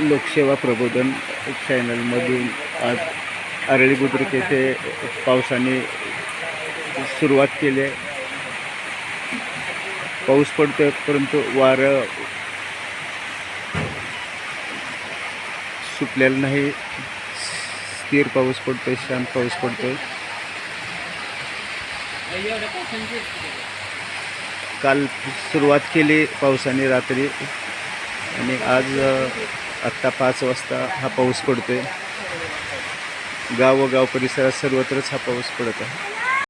लोकसेवा प्रबोधन चॅनलमधून आज आरळी बुद्रुक येथे पावसाने सुरुवात केली आहे. पाऊस पडतोय परंतु वारं सुटलेलं नाही. स्थिर पाऊस पडतोय शांत पाऊस पडतोय. काल सुरुवात केली पावसाने रात्री आणि आज आत्ता पाच वाजता हा पाऊस पडतोय. आहे गावोगाव परिसरात सर्वत्रच हा पाऊस पडत आहे.